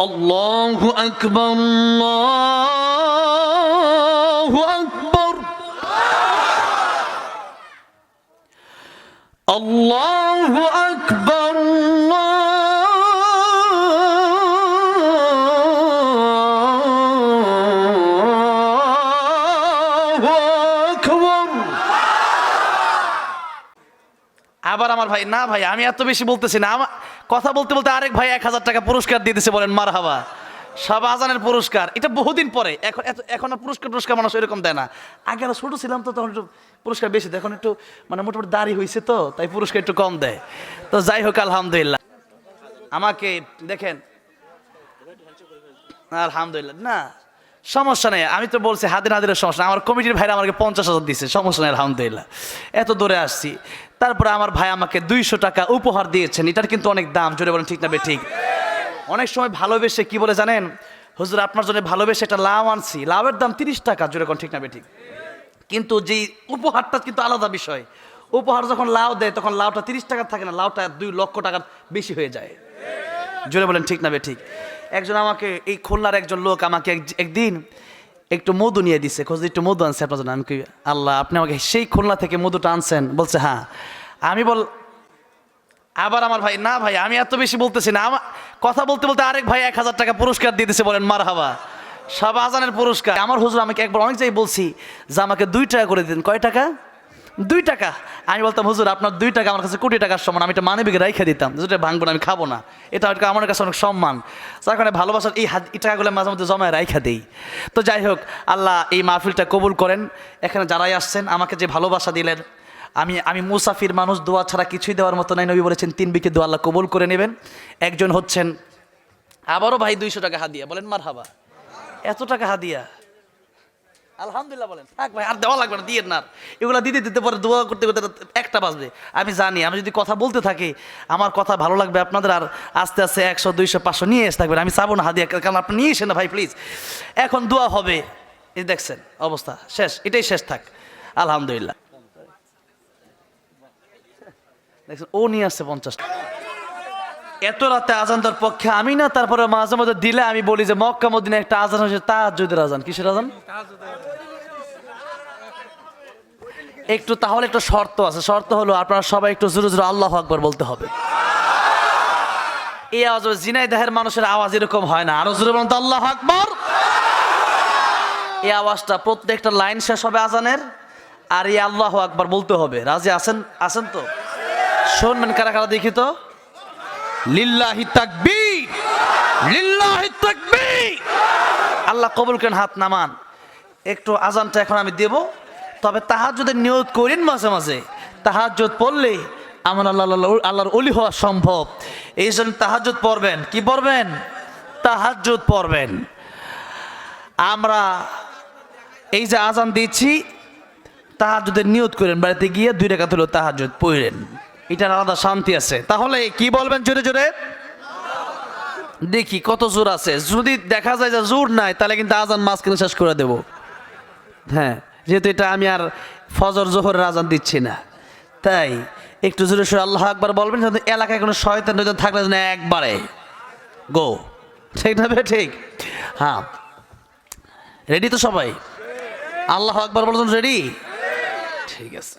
আল্লাহু আকবর আল্লাহু আকবর আল্লাহু আকবর আবার আমার ভাই, না ভাই, আমি এত বেশি বলতেছি না কথা বলতে বলতে আরেক ভাই এক হাজার টাকা পুরস্কার দিয়ে দিছে বলেন মার হাবা পুরস্কার। এটা বহুদিন পরে। এখন এখন আর পুরস্কার পুরস্কার মানুষ এরকম দেয় না। আগে আমরা ছোটো ছিলাম তো, তখন একটু পুরস্কার বেশি এখন একটু মানে মোটামুটি দাড়ি হয়েছে তো, তাই পুরস্কার একটু কম দেয়। তো যাই হোক, আলহামদুলিল্লাহ। আমাকে, দেখেন। আলহামদুলিল্লাহ। না, সমস্যা নেই। আমি তো বলছি হাদিন হাদিনের সমস্যা আমার কমিটির ভাইরা আমাকে পঞ্চাশ হাজার দিচ্ছে সমস্যা নেই, আলহামদুলিল্লাহ। এত দূরে আসছি। তারপরে আমার ভাই আমাকে দুইশো টাকা উপহার দিয়েছেন। এটার কিন্তু অনেক দাম, জোরে বলেন ঠিক না ঠিক? অনেক সময় ভালোবেসে কি বলে জানেন? হুজুর, আপনার জন্য ভালোবেসে একটা লাউ আনছি, লাউয়ের দাম তিরিশ টাকা, জোরে কোন ঠিক না ঠিক? কিন্তু যেই উপহারটা কিন্তু আলাদা বিষয়। উপহার যখন লাউ দেয়, তখন লাউটা তিরিশ টাকার থাকে না, লাউটা দুই লক্ষ টাকার বেশি হয়ে যায়। জোরে বলেন ঠিক না ঠিক? একজন আমাকে, এই খুলনার একজন লোক আমাকে এক- একদিন একটু মধু নিয়ে দিছে, খোঁজ, একটু মধু আনছে আপনার জন্য। আমি কি আল্লাহ, আপনি আমাকে সেই খুলনা থেকে মধুটা আনছেন। বলছে হ্যাঁ। আমি বল, আবার আমার ভাই, না ভাই, আমি এত বেশি বলতেছি না। আমার কথা বলতে বলতে আরেক ভাই এক হাজার টাকা পুরস্কার দিয়ে দিছে, বলেন মার হাবা সব আজানের পুরস্কার। আমার হুজুর আমাকে একবার অনেক জায়গায় বলছি যে, আমাকে দুই টাকা করে দিন। কয় টাকা? দুই টাকা। আমি বলতাম, হুজুর, আপনার দুই টাকা আমার কাছে কোটি টাকার সমান, আমি এটা মানবিক রাইখে দিতাম। যেটা ভাঙবো না, আমি খাব না। এটা আমার কাছে অনেক সম্মান। যার কারণে ভালোবাসার এই হাত এই টাকাগুলো মাঝে মধ্যে জমায় রাইখা দিই। তো যাই হোক, আল্লাহ এই মাহফিলটা কবুল করেন। এখানে যারাই আসছেন, আমাকে যে ভালোবাসা দিলেন, আমি আমি মুসাফির মানুষ, দোয়া ছাড়া কিছুই দেওয়ার মতো নাই। নবী বলেছেন, তিন বিকে দোয়া আল্লাহ কবুল করে নেবেন। একজন হচ্ছেন, আবারও ভাই দুইশো টাকা হাদিয়া। বলেন মার হাবা এত টাকা হাদিয়া? আলহামদুলিল্লাহ বলেন। থাক ভাই, আর দেওয়া লাগবে না দিয়ে না। এগুলো দিতে দিতে পরে দোয়া করতে করতে একটা বাজবে। আমি জানি, আমি যদি কথা বলতে থাকি, আমার কথা ভালো লাগবে আপনাদের, আর আস্তে আস্তে একশো, দুইশো, পাঁচশো নিয়ে এসে থাকবেন। আমি চাবো না হাদিয়া, কারণ আপনি নিয়ে এসে না ভাই প্লিজ এখন দোয়া হবে। এই দেখছেন, অবস্থা। শেষ, এটাই শেষ থাক। আলহামদুলিল্লাহ। দেখছেন, ও নিয়ে আসছে পঞ্চাশ টাকা। এত রাতে আজান তার পক্ষে আমি না, তারপরে মাঝে মাঝে দিলে আমি বলি যে মক্কা মদিনে একটা আজান হয়েছে, তাহাজ্জুদের আজান। কিসের আজান? একটু তাহলে একটা শর্ত আছে। শর্ত হলো আপনারা সবাই একটু জোরে জোরে আল্লাহ আকবার বলতে হবে। এই আওয়াজ জিনাইদাহের মানুষের আওয়াজ এরকম হয় না। আরও জোরে বলুন তো, আল্লাহ আকবর। এই আওয়াজটা প্রত্যেকটা লাইন শেষ হবে আজানের, আর এই আল্লাহ আকবার বলতে হবে। রাজি আছেন? আছেন তো? শুনবেন কারা কারা দেখি তো? লিল্লাহি তাকবীর। লিল্লাহি তাকবীর। আল্লাহ কবুল করেন হাত নামান। একটু আজানটা এখন আমি দেব। তবে তাহার যদি নিয়ত করেন মাঝে মাঝে। তাহার পড়লে আমার আল্লাহ আল্লাহ আল্লাহর অলি হওয়া সম্ভব। এই জন্য তাহাজুদ পড়বেন। কি পড়বেন? তাহাজুদ পড়বেন। আমরা এই যে আজান দিচ্ছি তাহাজুদের নিয়ত করেন। বাড়িতে গিয়ে দুই রেখা তুলো তাহাজুদ পড়লেন এটার আলাদা শান্তি আছে। তাহলে কি বলবেন জোরে জোরে? দেখি কত জোর আছে। যদি দেখা যায় যে জোর নাই, তাহলে কিন্তু আজান মাঝখানে শেষ করে দেব। হ্যাঁ যেহেতু এটা আমি আর ফজর, জোহরের আজান দিচ্ছি না। তাই একটু জোরে সোরে আল্লাহ একবার বলবেন এলাকায় কোনো শয়তান টয়তান থাকলে যেন একবারে গো। ঠিক না বে ঠিক। হ্যাঁ। রেডি তো সবাই? আল্লাহ একবার বলছেন রেডি ঠিক আছে।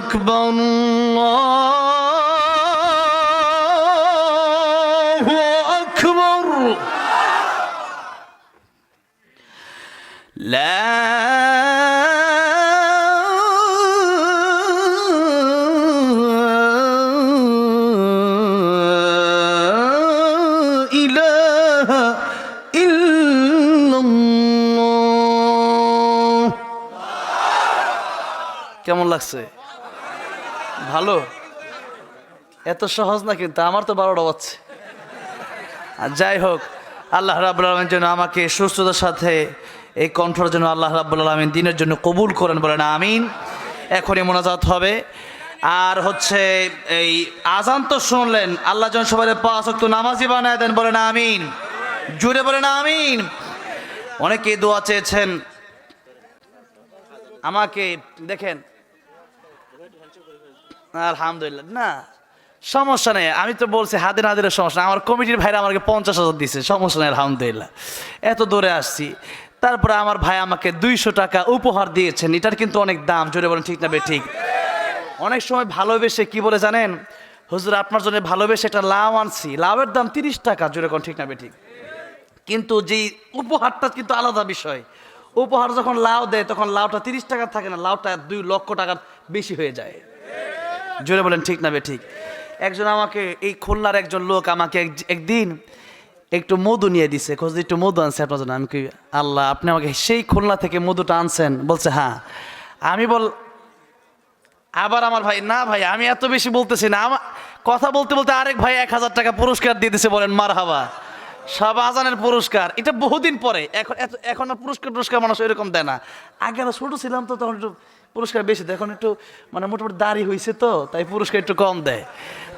أكبر الله أكبر لا إله إلا الله কেমন লাগছে ভালো। এত সহজ না কিন্তু, আমার তো বারোটা বাজছে। যাই হোক, আল্লাহ রাবুল আলমের জন্য আমাকে সুস্থতার সাথে এই কণ্ঠর জন্য আল্লাহ রাবুল আলমিন দিনের জন্য কবুল করেন বলেন, আমিন। এখনই মোনাজাত হবে। আর হচ্ছে এই আজান তো শুনলেন, আল্লাহ জন সবাই পাঁচ অক্ত নামাজি বানায় দেন বলেন, আমিন। জুড়ে বলেন, আমিন। অনেকে দোয়া চেয়েছেন, আমাকে দেখেন আলহামদুলিল্লাহ। না, সমস্যা নেই। আমি তো বলছি হাতে না দিলে সমস্যা। আমার কমিটির ভাইরা আমাকে পঞ্চাশ হাজার দিছে। সমস্যা নেই, আলহামদুলিল্লাহ। এত দূরে আসছি। তারপরে আমার ভাই আমাকে দুইশো টাকা উপহার দিয়েছেন। এটার কিন্তু অনেক দাম, জোরে বলেন ঠিক না ঠিক। অনেক সময় ভালোবেসে কি বলে জানেন? হুজুর, আপনার জন্য ভালোবেসে একটা লাউ আনছি। লাউয়ের দাম তিরিশ টাকা, জোরে কোন ঠিক না ঠিক। কিন্তু যেই উপহারটা কিন্তু আলাদা বিষয়। উপহার যখন লাউ দেয়, তখন লাউটা তিরিশ টাকা থাকে না। লাউটা দুই লক্ষ টাকার বেশি হয়ে যায়। জোরে বলেন, ঠিক না বে, ঠিক। একজন আমাকে, এই খুলনার একজন লোক আমাকে এক- একদিন একটু মধু নিয়ে দিছে। খোঁজ একটু মধু আনছে আপনার জন্য। আমি কি আল্লাহ, আপনি আমাকে সেই খুলনা থেকে মধুটা আনছেন। বলছে হ্যাঁ। আমি বল, আবার আমার ভাই, না ভাই, আমি এত বেশি বলতেছি না। আমার কথা বলতে বলতে আরেক ভাই এক হাজার টাকা পুরস্কার দিয়ে দিছে বলেন মার হাবা সব আজানের পুরস্কার। এটা বহুদিন পরে। এখন এখন আর পুরস্কার পুরস্কার মানুষ এরকম দেয় না। আগে ছোটো ছিলাম তো তখন একটু পুরস্কার বেশি দেয়। এখন একটু মানে মোটামুটি দাড়ি হয়েছে তো, তাই পুরস্কার একটু কম দেয়।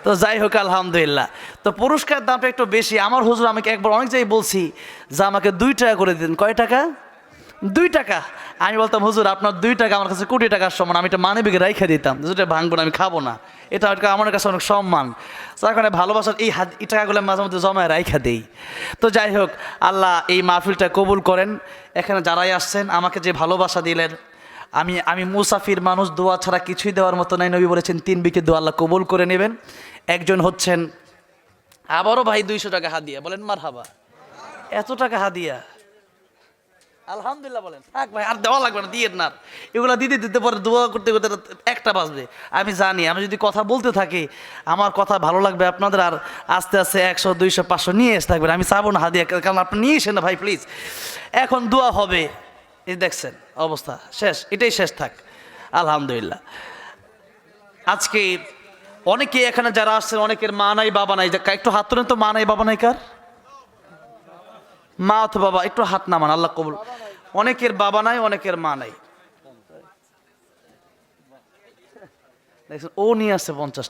তো যাই হোক, আলহামদুলিল্লাহ। তো পুরস্কার দামটা একটু বেশি। আমার হুজুর, আমাকে একবার অনেক জায়গায় বলছি যে আমাকে দুই টাকা করে দিন কয় টাকা? দুই টাকা। আমি বলতাম, হুজুর, আপনার দুই টাকা আমার কাছে কোটি টাকার সমান। আমি এটা মানবিকে রাইখা দিতাম। যেটা ভাঙবো না, আমি খাব না। এটা আমার কাছে অনেক সম্মান। যার কারণে ভালোবাসার এই হাত এই টাকাগুলো মাঝে মধ্যে জমায় রাইখা দেই। তো যাই হোক, আল্লাহ এই মাহফিলটা কবুল করেন। এখানে যারাই আসছেন, আমাকে যে ভালোবাসা দিলেন আমি আমি মুসাফির মানুষ, দোয়া ছাড়া কিছুই দেওয়ার মতো নাই। নবী বলেছেন, তিন বিকে দোয়া আল্লাহ কবুল করে নেবেন। একজন হচ্ছেন, আবারও ভাই দুইশো টাকা হাদিয়া। বলেন মার হাবা এত টাকা হাদিয়া। আলহামদুলিল্লাহ বলেন। থাক ভাই, আর দেওয়া লাগবে না, দিয়ে না এগুলো দিতে দিতে পরে দোয়া করতে করতে একটা বাজবে। আমি জানি, আমি যদি কথা বলতে থাকি, আমার কথা ভালো লাগবে আপনাদের, আর আস্তে আস্তে একশো, দুইশো, পাঁচশো নিয়ে এসে থাকবেন। আমি চাবো না হাদিয়া, কারণ আপনি নিয়ে এসেন না ভাই প্লিজ এখন দোয়া হবে। এই দেখছেন, অবস্থা শেষ, এটাই শেষ থাক। আলহামদুলিল্লাহ। আজকে অনেকে এখানে যারা আসছেন, অনেকের মা নাই, বাবা নাই। একটু হাত তোলেন তো, মা নাই, বাবা নাই কার? মা অথবা বাবা, একটু হাত নামান, আল্লাহ কবুল। অনেকের বাবা নাই, অনেকের মা নাই। দেখছেন, ও নিয়ে আসছে পঞ্চাশ